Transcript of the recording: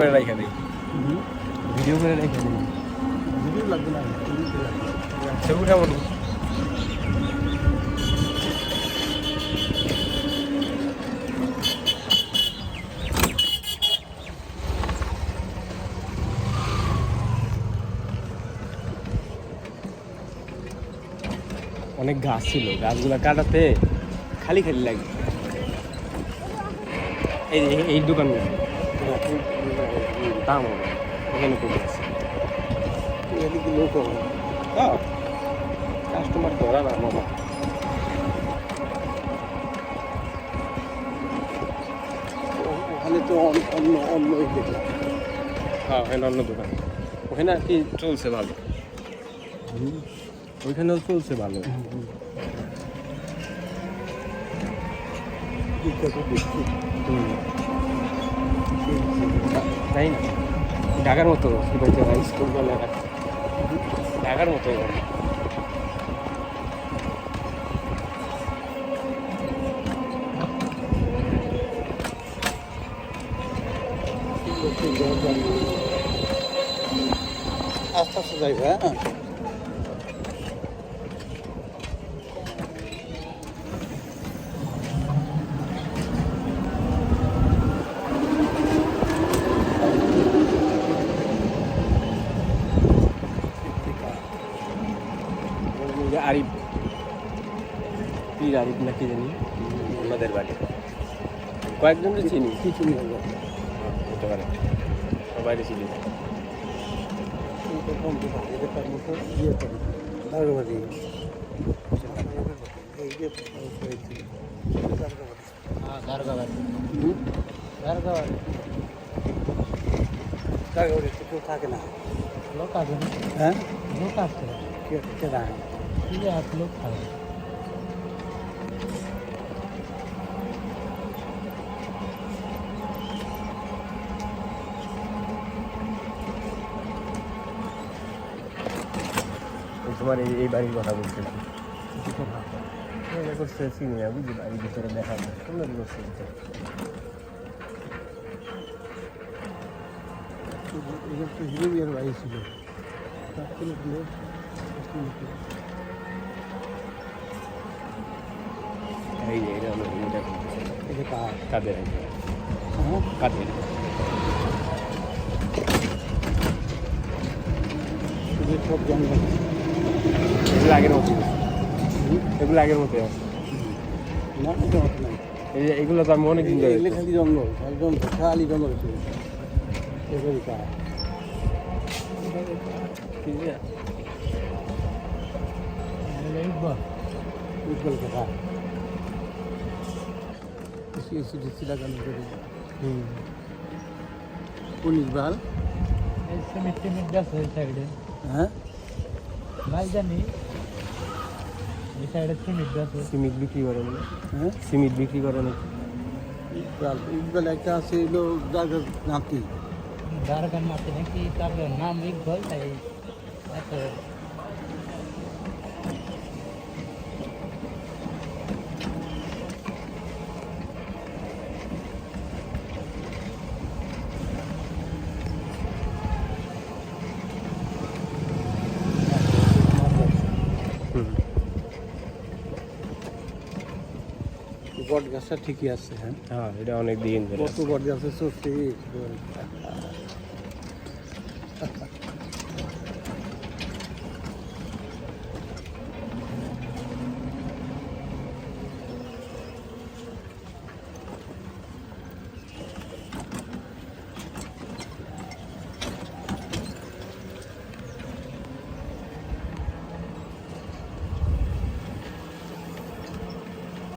করে রাখা দিই। ভিডিও করে রেখে দিই। ভিডিও লাগবে না ছবি উঠাবো নি? অনেক গাছ ছিল গাছগুলো কাটাতে খালি খালি লাগে এই এই- এই দোকান দাম হবে এখানে করে আছে এদিকে কাস্টমার ধরা না মামা ওখানে তো অন- অন্য অন্য দেখলাম হ্যাঁ ওখানে অন্য দোকান ওখানে আর কি চলছে ভালো ওইখানেও চলছে ভালো দেখছি তাই না? ঢাকার মতো স্কুল বলে ঢাকার মতো আস্তে আস্তে যাইবে হ্যাঁ আরিফ পীর আরিফ না কি জানি? আমাদের বাড়ি। কয়েকজন চিনি? কিছু নেই হতে পারে। সবাই চিনি। তো থাকে না লোক আছে হ্যাঁ? লোক আছে? কে কে কি লোক থাকে তোমার এই বাড়ির কথা বলতেছি। মনে করছে না বুঝি বাড়ির ভিতরে দেখা যায়। সুন্দর করছে ভিতরে। এটা বাড়ি এটা কার কাদের? হ্যাঁ। কাদের? সব জঙ্গল। এগুলো আগের মতো এগুলো আগের মতো আছে। না যে এগুলো তো আমি অনেক দিন ধরে এগুলো খালি জঙ্গল একদম খালি জঙ্গল ছিল এবারই কার উজ্জ্বল কথা এসি এসি ডিসি লাগানো করে হুম পুলিশ বাল এই সিমেন্ট টিমেন্ট আছে এই সাইডে হ্যাঁ নাই জানি এই সাইডে সিমেন্ট আছে সিমিট বিক্রি করে না হ্যাঁ সিমিট বিক্রি করে না ইকবাল ইকবাল একটা আছে এলো দাদার নাতি দারগান মাতে নাকি তার নাম ইকবাল তাই এত বট গাছটা ঠিকই আছে হ্যাঁ হ্যাঁ এটা অনেক দিন ধরে কত বট গাছের সত্যি